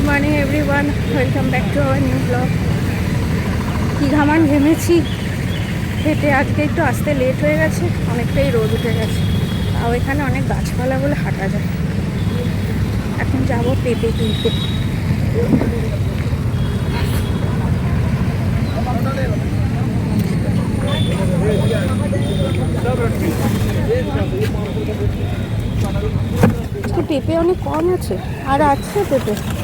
Good morning everyone welcome back to our new blog কী ঘামান ঘেমেছি। হেঁটে আজকে একটু আসতে লেট হয়ে গেছে, অনেকটাই রোদ উঠে গেছে। তাও এখানে অনেক গাছপালা বলে হাঁটা যায়। এখন যাব পেঁপে কিনতে। পেঁপে অনেক কম আছে। আর আছে পেঁপে।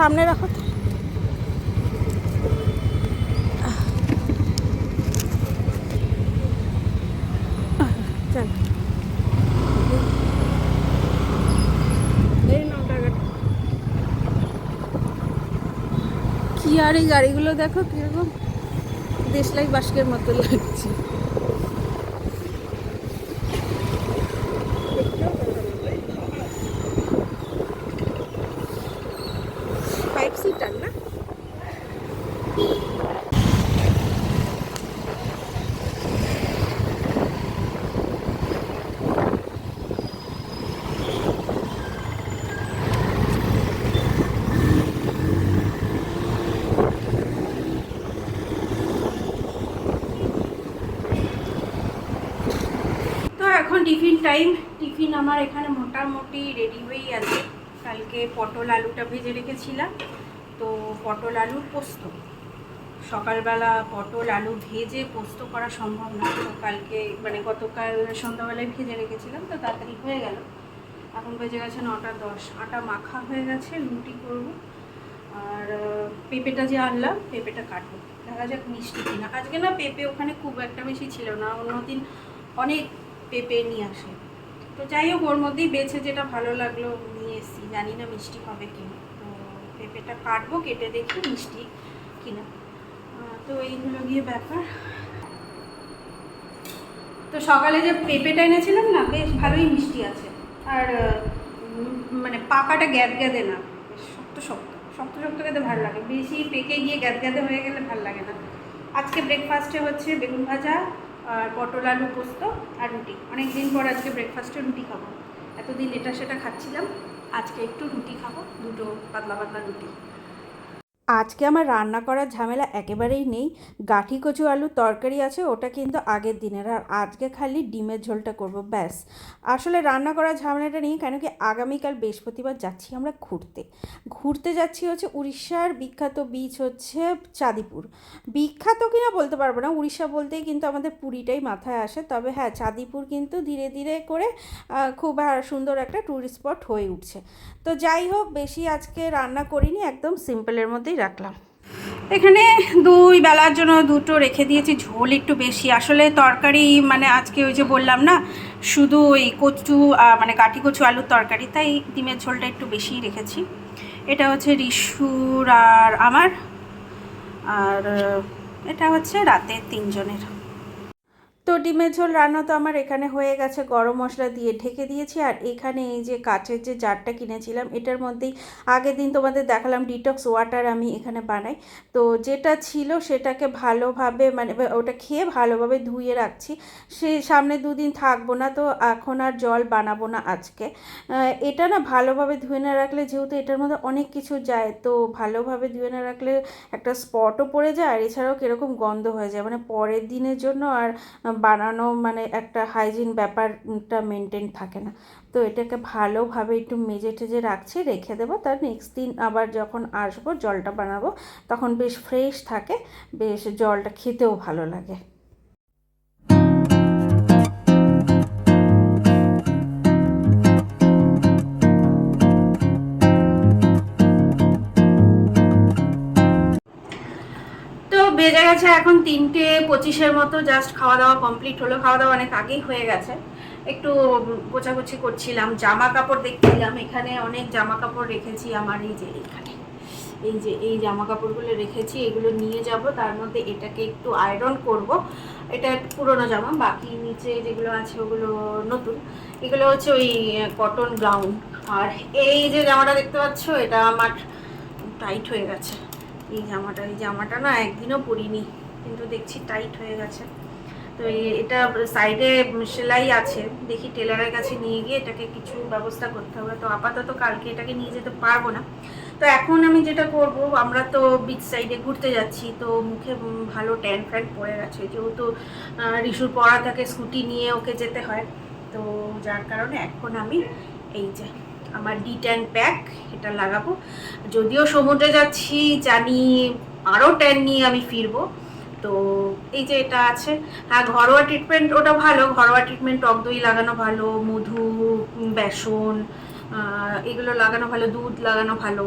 সামনে রাখো তো। কি আর এই গাড়িগুলো দেখো কীরকম দেশলাই বাস্কের মতো লাগছে ফাইভ সিটার না তো এখন টিফিন টাইম টিফিন আমার এখানে মোটামুটি রেডি হয়েই আছে। কালকে পটল আলুটা ভেজে রেখেছিলাম। তো পটল আলুর পোস্ত। সকালবেলা পটল আলু ভেজে পোস্ত করা সম্ভব না। তো কালকে মানে গতকাল সন্ধ্যাবেলায় ভেজে রেখেছিলাম, তো তাড়াতাড়ি হয়ে গেল। এখন বেজে গেছে নটা দশ। আটা মাখা হয়ে গেছে, রুটি করব। আর পেঁপেটা যে আনলাম, পেঁপেটা কাটবো। দেখা যাক মিষ্টি কিনা। আজকে না পেঁপে ওখানে খুব একটা বেশি ছিল না। অন্যদিন অনেক পেঁপে নিয়ে আসে। তো যাই হোক, ওর মধ্যেই বেছে যেটা ভালো লাগল নিয়ে এসেছি। জানি না মিষ্টি হবে কিনা তো পেঁপেটা কাটবো, কেটে দেখি মিষ্টি কিনা। তো এইগুলো গিয়ে ব্যাপার। তো সকালে যে পেঁপেটা এনেছিলাম না, বেশ ভালোই মিষ্টি আছে। আর মানে পাকাটা গ্যাদ গ্যাদে না শক্ত শক্ত। শক্ত শক্ত খেতে ভালো লাগে। বেশি পেকে গিয়ে গ্যাদ গ্যাদে হয়ে গেলে ভালো লাগে না। আজকে ব্রেকফাস্টে হচ্ছে বেগুন ভাজা আর পটল আলু পোস্ত আর রুটি। অনেকদিন পর আজকে ব্রেকফাস্টে রুটি খাব। এতদিন এটা সেটা খাচ্ছিলাম, আজকে একটু রুটি খাব, দুটো পাতলা পাতলা রুটি। আজকে আমার রান্না করার ঝামেলা একেবারেই নেই। গাঠি, কচু আলুর তরকারি আছে, ওটা কিন্তু আগের দিনের। আর আজকে খালি ডিমের ঝোলটা করব, ব্যাস। আসলে রান্না করার ঝামেলাটা নেই, কেন কি আগামীকাল বৃহস্পতিবার যাচ্ছি আমরা ঘুরতে। ঘুরতে যাচ্ছি হচ্ছে উড়িষ্যার বিখ্যাত বিচ হচ্ছে চাঁদিপুর। বিখ্যাত কিনা বলতে পারব না, উড়িষ্যা বলতেই কিন্তু আমাদের পুরীটাই মাথায় আসে। তবে হ্যাঁ চাঁদিপুর কিন্তু ধীরে ধীরে করে খুব সুন্দর একটা ট্যুরিস্ট স্পট হয়ে উঠছে। তো যাই হোক, বেশি আজকে রান্না করিনি, একদম সিম্পলের মধ্যেই রাখলাম। এখানে দুই বেলার জন্য দুটো রেখে দিয়েছি, ঝোল একটু বেশি। আসলে তরকারি মানে আজকে ওই যে বললাম না, শুধু ওই কচু মানে কাঠি কচু আলুর তরকারি, তাই ডিমের ঝোলটা একটু বেশি রেখেছি। এটা হচ্ছে রিসুর আর আমার, আর, এটা হচ্ছে রাতে তিনজনের। তো ডিমের ঝোল রান্না তো আমার এখানে হয়ে গেছে। গরম মশলা দিয়ে ঢেকে দিয়েছি। আর এখানে এই যে কাচের যে জারটা কিনেছিলাম, এটার মধ্যেই আগের দিন তোমাদের দেখালাম ডিটক্স ওয়াটার আমি এখানে বানাই। তো যেটা ছিল সেটাকে ভালোভাবে মানে ওটা খেয়ে ভালোভাবে ধুয়ে রাখছি। সে সামনে দুদিন থাকব না তো এখন আর জল বানাবো না আজকে। এটা না ভালোভাবে ধুয়ে না রাখলে যেহেতু এটার মধ্যে অনেক কিছু যায়, তো ভালোভাবে ধুয়ে না রাখলে একটা স্পটও পড়ে যায়। আর এছাড়াও কীরকম গন্ধ হয়ে যায়। মানে পরের দিনের জন্য আর বানানো মানে একটা হাইজিন ব্যাপারটা মেনটেন থাকে না। তো এটাকে ভালোভাবে একটু মেজে টেজে রাখছি, রেখে দেবো। তার নেক্সট দিন আবার যখন আসব, জলটা বানাবো, তখন বেশ ফ্রেশ থাকে, বেশ জলটা খেতেও ভালো লাগে। বেজে গেছে এখন তিনটে পঁচিশের মতো জাস্ট খাওয়া দাওয়া কমপ্লিট হলো। খাওয়া দাওয়া অনেক আগেই হয়ে গেছে। একটু গোছাগুছি করছিলাম, জামা কাপড় দেখছিলাম। এখানে অনেক জামা কাপড় রেখেছি আমার, এই যে এখানে। এই যে, এই জামা কাপড়গুলো রেখেছি, এগুলো নিয়ে যাব। তার মধ্যে এটাকে একটু আয়রন করব। এটা পুরোনো জামা, বাকি নিচে যেগুলো আছে ওগুলো নতুন। এগুলো হচ্ছে ওই কটন গ্রাউন্ড আর এই যে জামাটা দেখতে পাচ্ছ, এটা আমার টাইট হয়ে গেছে। এই জামাটা এই জামাটা না একদিনও পরিনি, কিন্তু দেখছি টাইট হয়ে গেছে। তো এটা সাইডে সেলাই আছে, দেখি টেলারের কাছে নিয়ে গিয়ে এটাকে কিছু ব্যবস্থা করতে হবে। তো আপাতত কালকে এটাকে নিয়ে যেতে পারব না। তো এখন আমি যেটা করব, আমরা তো বিচ সাইডে ঘুরতে যাচ্ছি, তো মুখে ভালো ট্যান ফ্যান পড়ে গেছে। যেহেতু রিশুর পড়া থাকে স্কুটি নিয়ে ওকে যেতে হয়, তো যার কারণে এখন আমি এই যে আমার ডি ট্যান প্যাক এটা লাগাবো। যদিও সমুদ্রে যাচ্ছি, জানি আরও ট্যান নিয়ে আমি ফিরবো। তো এই যে এটা আছে। হ্যাঁ ঘরোয়া ট্রিটমেন্ট ওটা ভালো, ঘরোয়া ট্রিটমেন্ট টক দই লাগানো ভালো, মধু বেসন এগুলো লাগানো ভালো, দুধ লাগানো ভালো।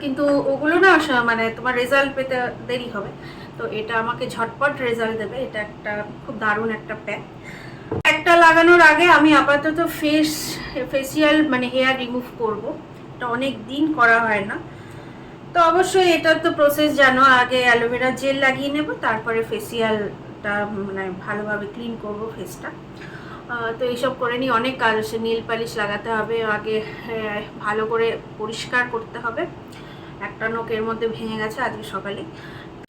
কিন্তু ওগুলো না মানে তোমার রেজাল্ট পেতে দেরি হবে। তো এটা আমাকে ঝটপট রেজাল্ট দেবে। এটা একটা খুব দারুণ একটা প্যাক একটা লাগানোর আগে আমি আপাতত ফেস ফেসিয়াল মানে হেয়ার রিমুভ করব। এটা অনেক দিন করা হয় না। তো অবশ্যই এটার তো প্রসেস জানো, আগে অ্যালোভেরা জেল লাগিয়ে নেব, তারপরে ফেসিয়ালটা মানে ভালোভাবে ক্লিন করব ফেসটা তো এইসব করে নিই অনেক কাজ আছে। নীল পালিশ লাগাতে হবে, আগে ভালো করে পরিষ্কার করতে হবে। একটা নখ এর মধ্যে ভেঙে গেছে আজকে সকালে।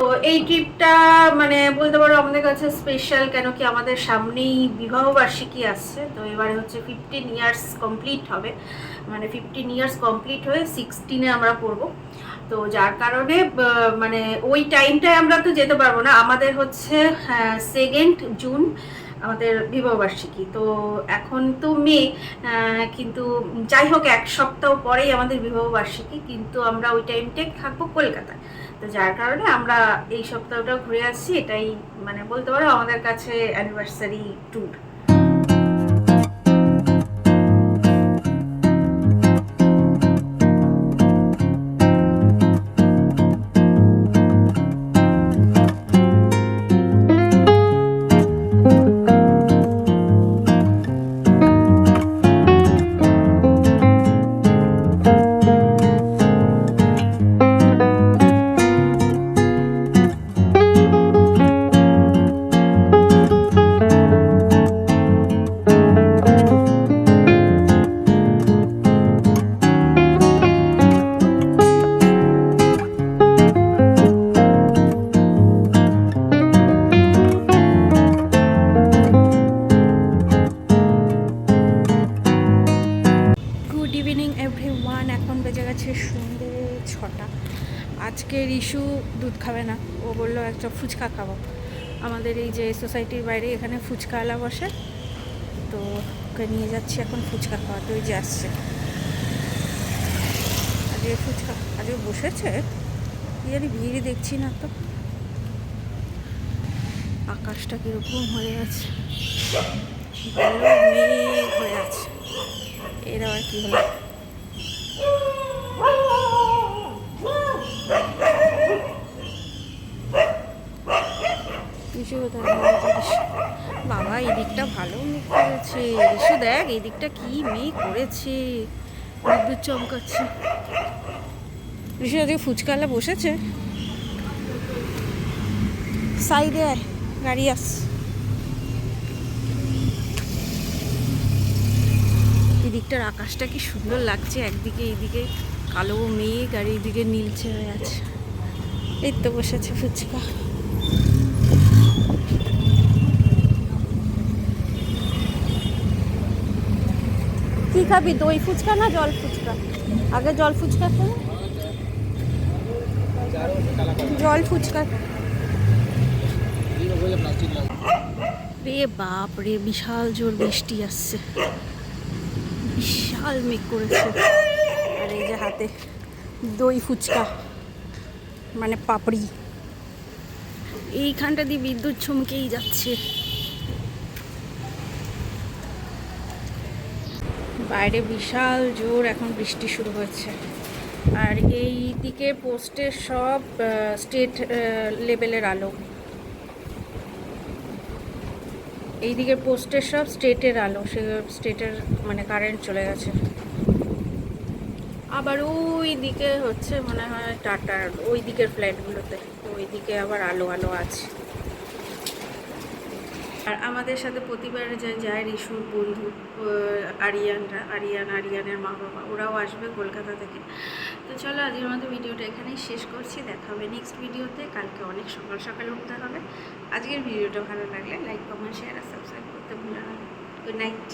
তো এই ট্রিপটা মানে বলতে পারো আমাদের কাছে স্পেশাল কেন কি আমাদের সামনেই বিবাহ বার্ষিকী আসছে। তো এবারে হচ্ছে ফিফটিন ইয়ার্স কমপ্লিট হবে। মানে ফিফটিন ইয়ার্স কমপ্লিট হয়ে সিক্সটিনে আমরা পড়ব। তো যার কারণে মানে ওই টাইমটায় আমরা তো যেতে পারব না। আমাদের হচ্ছে সেকেন্ড জুন আমাদের বিবাহবার্ষিকী তো এখন তো মে কিন্তু যাই হোক, এক সপ্তাহ পরেই আমাদের বিবাহবার্ষিকী কিন্তু আমরা ওই টাইমটাই থাকব কলকাতায়। তো যার কারণে আমরা এই সপ্তাহটা ঘুরে আসছি, এটাই মানে বলতে পারো আমাদের কাছে অ্যানিভার্সারি ট্যুর ফুচকা খাব। আমাদের এই যে সোসাইটির বাইরে এখানে ফুচকা আলা বসে, তো ওকে নিয়ে যাচ্ছি এখন ফুচকা খাওয়াতে, ওই যে আসছে। আজকে ফুচকা আজকে বসেছে? কি জানি ভিড় দেখছি না তো। আকাশটা কীরকম হয়ে আছে। হয়ে আছে। এরা আর কি হলো? রিশু। বাবা, এই দিকটা ভালো মেঘ করেছে। রিশু দেখ, এই দিকটা কি মেঘ করেছে। বিদ্যুৎ চমকাচ্ছে। রিশু আজকে ফুচকালা বসেছে। সাইডে গাড়ি আস। এদিকটার আকাশটা কি সুন্দর লাগছে, একদিকে এইদিকে কালো মেঘ আর এইদিকে নীলচে হয়ে আছে। এই তো বসেছে ফুচকা। কি খাবি? দই ফুচকা না জল ফুচকা? আগে জল ফুচকা খাব জল ফুচকা রে বাপ রে বিশাল জোর বৃষ্টি আসছে। বিশাল মেঘ করেছে। আর এই যে হাতে দই ফুচকা মানে পাপড়ি। এইখানটা দিয়ে বিদ্যুৎ চমকেই যাচ্ছে। বাইরে বিশাল জোর এখন বৃষ্টি শুরু হয়েছে আর এই দিকে পোস্টের সব স্টেট লেভেলের আলো। এইদিকে পোস্টের সব স্টেটের আলো, সে স্টেটের মানে কারেন্ট চলে গেছে। আবার ওই দিকে হচ্ছে মনে হয় টাটার ওই দিকের ফ্ল্যাটগুলোতে ওই দিকে আবার আলো আলো আছে। আর আমাদের সাথে প্রতিবার যায় রিশুর বন্ধু আরিয়ানরা, আরিয়ান, আরিয়ানের মা বাবা, ওরাও আসবে কলকাতা থেকে। তো চলো, আজকের মতো ভিডিওটা এখানেই শেষ করছি। দেখা হবে নেক্সট ভিডিওতে। কালকে অনেক সকাল সকাল উঠতে হবে। আজকের ভিডিওটা ভালো লাগলে লাইক কমেন্ট শেয়ার আর সাবস্ক্রাইব করতে ভুলো না। Good night